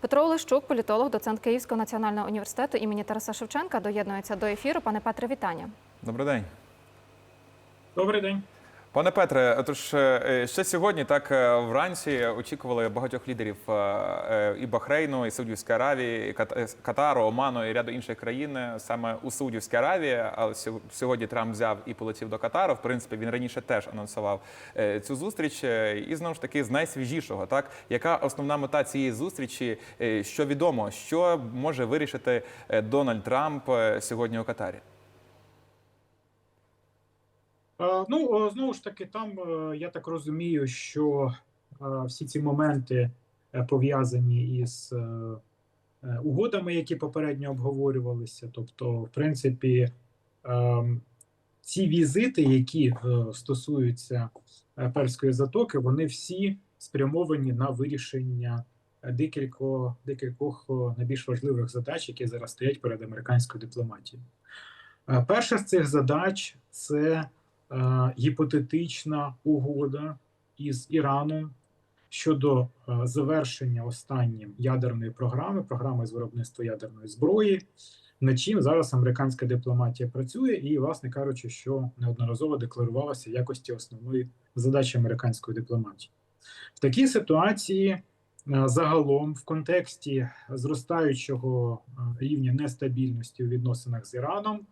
Петро Олещук, політолог, доцент Київського національного університету імені Тараса Шевченка, доєднується до ефіру. Пане Петре, вітання. Добрий день. Добрий день. Пане Петре, тож е, ще сьогодні, так е, вранці очікували багатьох лідерів е, е, і Бахрейну, і Саудівської Аравії, і е, Катару, Оману і ряду інших країн е, саме у Саудівській Аравії. Але сьо- сьогодні Трамп взяв і полетів до Катару. В принципі, він раніше теж анонсував е, цю зустріч. Е, І знову ж таки з найсвіжішого, так яка основна мета цієї зустрічі? Е, Що відомо, що може вирішити е, Дональд Трамп е, сьогодні у Катарі? Е, Ну, знову ж таки, там е, я так розумію, що е, всі ці моменти е, пов'язані із е, е, угодами, які попередньо обговорювалися. Тобто, в принципі, ем, ці візити, які е, стосуються е, Перської затоки, вони всі спрямовані на вирішення е, декількох, декількох найбільш важливих задач, які зараз стоять перед американською дипломатією. Е, Перша з цих задач це е, гіпотетична угода із Іраном щодо е, завершення останнім ядерної програми, програми з виробництва ядерної зброї, над чим зараз американська дипломатія працює, і, власне кажучи, що неодноразово декларувалася в якості основної задачі американської дипломатії. В такій ситуації е, загалом в контексті зростаючого е, рівня нестабільності у відносинах з Іраном.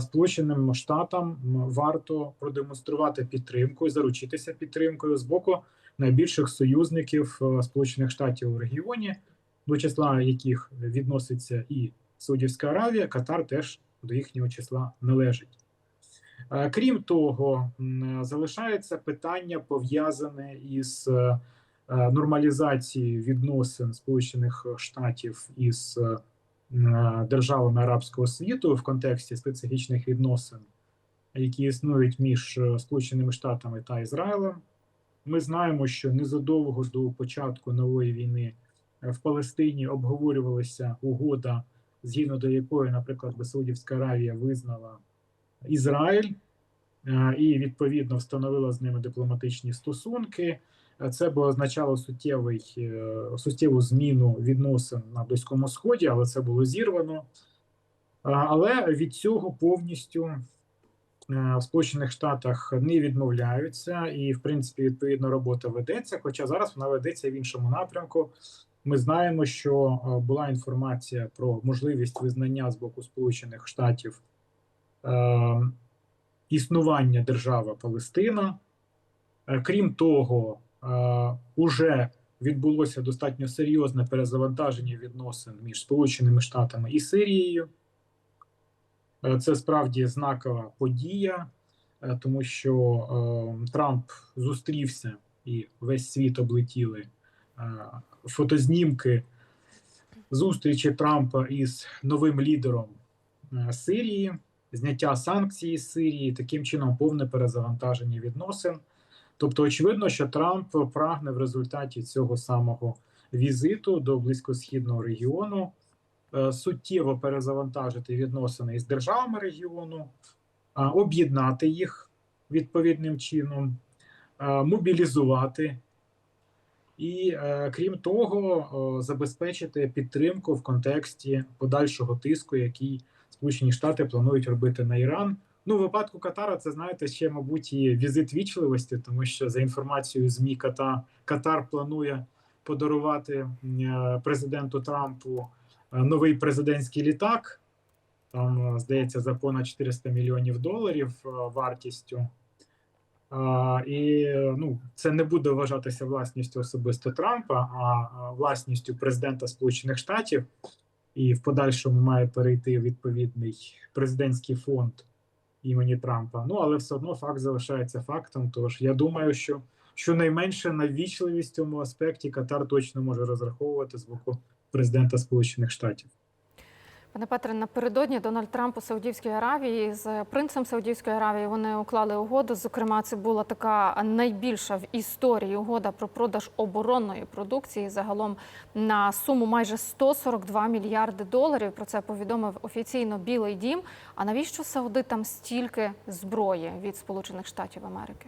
Сполученим Штатам варто продемонструвати підтримку і заручитися підтримкою з боку найбільших союзників е, Сполучених Штатів у регіоні, до числа яких відноситься і Саудівська Аравія, Катар теж до їхнього числа належить. Е, Крім того, залишається питання пов'язане із е, нормалізацією відносин Сполучених Штатів із державами арабського світу в контексті специфічних відносин, які існують між е, Сполученими Штатами та Ізраїлем. Ми знаємо, що незадовго до початку нової війни е, в Палестині обговорювалася угода, згідно до якої, наприклад, Саудівська Аравія визнала Ізраїль е, і відповідно встановила з ними дипломатичні стосунки. Це би означало суттєвий, е, суттєву зміну відносин на Близькому Сході, але це було зірвано. Але від цього повністю е, в Сполучених Штатах не відмовляються, і, в принципі, відповідно, робота ведеться. Хоча зараз вона ведеться в іншому напрямку. Ми знаємо, що е, була інформація про можливість визнання з боку Сполучених Штатів існування держави Палестина. Крім того, уже відбулося достатньо серйозне перезавантаження відносин між Сполученими Штатами і Сирією. Е, Це справді знакова подія, е, тому що е, Трамп зустрівся і весь світ облетіли е, фотознімки зустрічі Трампа із новим лідером е, Сирії, зняття санкцій з Сирії, таким чином повне перезавантаження відносин. Тобто, очевидно, що Трамп прагне в результаті цього самого візиту до близькосхідного регіону е, суттєво перезавантажити відносини із державами регіону, об'єднати їх відповідним чином, мобілізувати і, е, крім того, забезпечити підтримку в контексті подальшого тиску, який Сполучені Штати планують робити на Іран. Ну, в випадку Катара, це знаєте, ще, мабуть, і візит вічливості, тому що за інформацією ЗМІ Ката, Катар планує подарувати е, президенту Трампу е, новий президентський літак. Там, е, здається, за понад 400 мільйонів доларів вартістю. І ну, це не буде вважатися власністю особисто Трампа, а, власністю президента Сполучених Штатів, і в подальшому має перейти відповідний президентський фонд імені Трампа. Ну але все одно факт залишається фактом. Тож я думаю, що щонайменше на вічливість в цьому аспекті Катар точно може розраховувати з боку президента Сполучених Штатів. Пане Петре, напередодні Дональд Трамп у Саудівській Аравії з принцем Саудівської Аравії вони уклали угоду. Зокрема, це була така найбільша в історії угода про продаж оборонної продукції загалом на суму майже 142 мільярди доларів. Про це повідомив офіційно Білий Дім. А навіщо саудитам стільки зброї від Сполучених Штатів Америки?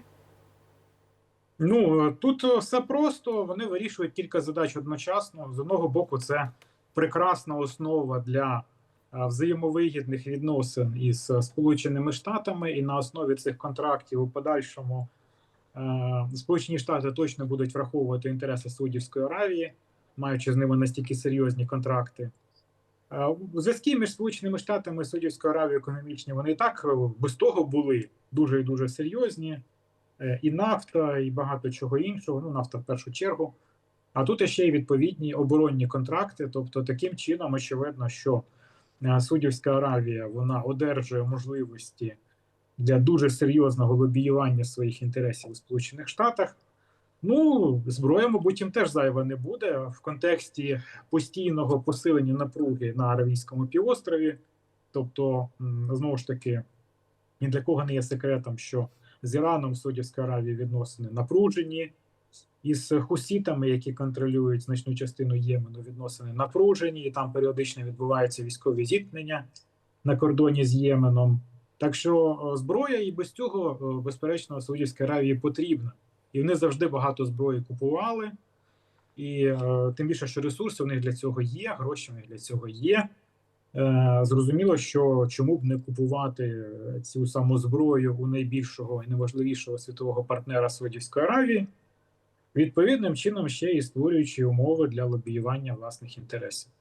Ну тут все просто. Вони вирішують кілька задач одночасно. З одного боку, це прекрасна основа для взаємовигідних відносин із е, Сполученими Штатами, і на основі цих контрактів у подальшому е, Сполучені Штати точно будуть враховувати інтереси Саудівської Аравії, маючи з ними настільки серйозні контракти. Е, Зв'язки між Сполученими Штатами і Саудівською Аравією економічні вони і так е, без того були дуже і дуже серйозні. Е, і нафта, і багато чого іншого. Ну, нафта в першу чергу. А тут ще й відповідні оборонні контракти. Тобто, таким чином, очевидно, що е, Саудівська Аравія вона одержує можливості для дуже серйозного лобіювання своїх інтересів у Сполучених Штатах. Ну, зброя, мабуть, їм теж зайва не буде в контексті постійного посилення напруги на Аравійському півострові. Тобто, знову ж таки, ні для кого не є секретом, що з Іраном Саудівська Аравія відносини напружені, із хусітами, які контролюють значну частину Ємену, відносини напружені, і там періодично відбуваються військові зіткнення на кордоні з Єменом. Так що зброя і без цього, безперечно, Саудівській Аравії потрібна. І вони завжди багато зброї купували. І е, тим більше, що ресурси у них для цього є, гроші у них для цього є. Е, Зрозуміло, що чому б не купувати цю саму зброю у найбільшого і найважливішого світового партнера Саудівської Аравії, відповідним чином ще і створюючи умови для лобіювання власних інтересів.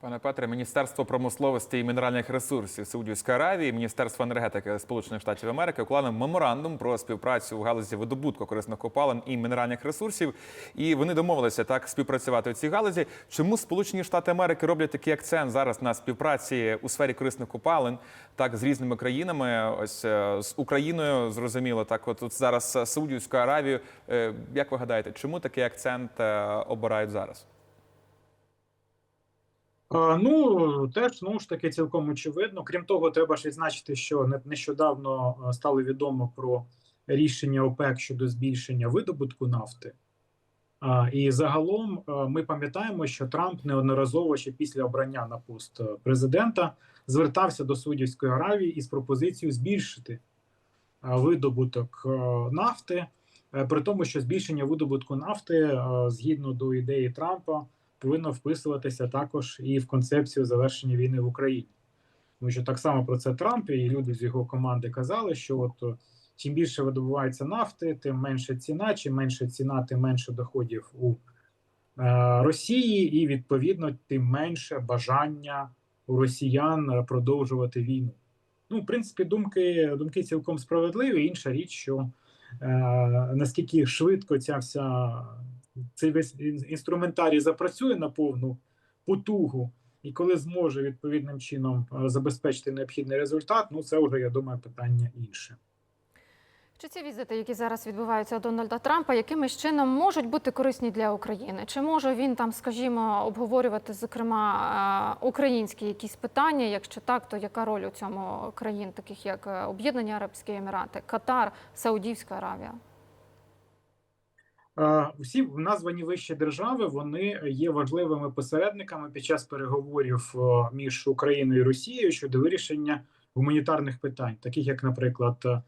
Пане Петре, Міністерство промисловості і мінеральних ресурсів Саудівської Аравії, Міністерство енергетики Сполучених Штатів Америки уклали меморандум про співпрацю у галузі видобутку корисних копалин і мінеральних ресурсів. І вони домовилися так співпрацювати у цій галузі. Чому Сполучені Штати Америки роблять такий акцент зараз на співпраці у сфері корисних копалин, так з різними країнами? Ось е, з Україною зрозуміло, так от, от зараз Саудівською Аравією. Е, Як ви гадаєте, чому такий акцент е, обирають зараз? А, Ну теж знову ж таки цілком очевидно. Крім того, треба ж відзначити, що не- нещодавно е, стало відомо про рішення ОПЕК щодо збільшення видобутку нафти. А, І загалом е, ми пам'ятаємо, що Трамп неодноразово ще після обрання на пост е, президента звертався до Саудівської Аравії із пропозицією збільшити е, видобуток е, нафти, е, при тому, що збільшення видобутку нафти е, згідно до ідеї Трампа повинно вписуватися також і в концепцію завершення війни в Україні. Тому що так само про це Трамп і люди з його команди казали, що от чим більше видобувається нафти, тим менше ціна. Чим менше ціна, тим менше доходів у е, Росії, і відповідно тим менше бажання у росіян продовжувати війну. Ну, в принципі, думки, думки цілком справедливі. Інша річ, що е, наскільки швидко ця вся цей весь інструментарій запрацює на повну потугу, і коли зможе відповідним чином е, забезпечити необхідний результат, ну це вже я думаю питання інше. Чи ці візити, які зараз відбуваються у Дональда Трампа, якимось чином можуть бути корисні для України? Чи може він там, скажімо, обговорювати, зокрема, е, українські якісь питання? Якщо так, то яка роль у цьому країн, таких як е, Об'єднані Арабські Емірати, Катар, Саудівська Аравія? Е, Всі названі вищі держави вони є важливими посередниками під час переговорів е, між Україною і Росією щодо вирішення гуманітарних питань, таких як, наприклад, е,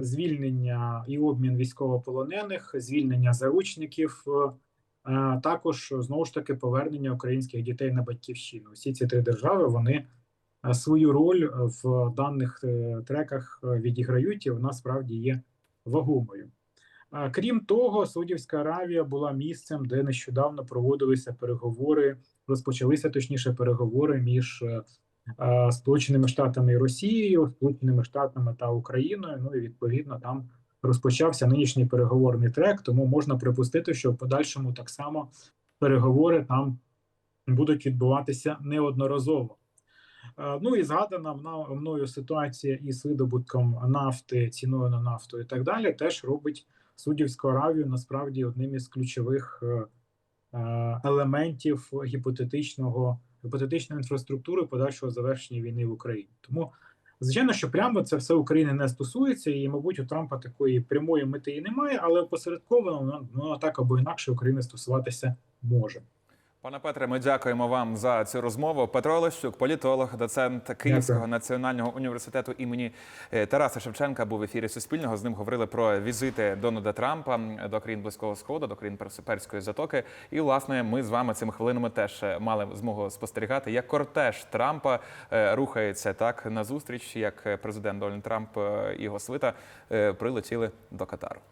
звільнення і обмін військовополонених, звільнення заручників, також знову ж таки повернення українських дітей на батьківщину. Всі ці три держави вони свою роль в даних треках відіграють, і вона справді є вагомою. Крім того, Саудівська Аравія була місцем, де нещодавно проводилися переговори, розпочалися точніше переговори між е, Сполученими Штатами і Росією, Сполученими Штатами та Україною. Ну і відповідно там розпочався нинішній переговорний трек. Тому можна припустити, що в подальшому так само переговори там будуть відбуватися неодноразово. Е, Ну і згадана мною ситуація із видобутком нафти, ціною на нафту і так далі, теж робить Суддівську Аравію насправді одним із ключових е, е, елементів гіпотетичного гіпотетичної інфраструктури подальшого завершення війни в Україні. Тому звичайно, що прямо це все України не стосується, і мабуть у Трампа такої прямої мети і немає, але опосередковано воно, воно так або інакше України стосуватися може. Пане Петре, ми дякуємо вам за цю розмову. Петро Олещук, політолог, доцент Київського Дякую. національного університету імені е, Тараса Шевченка був в ефірі Суспільного. З ним говорили про візити Дональда Трампа до країн Близького Сходу, до країн Перс- Перської затоки. І власне ми з вами цими хвилинами теж е, мали змогу спостерігати, як кортеж Трампа е, рухається так назустріч, як е, президент Дональд Трамп і його свита прилетіли до Катару.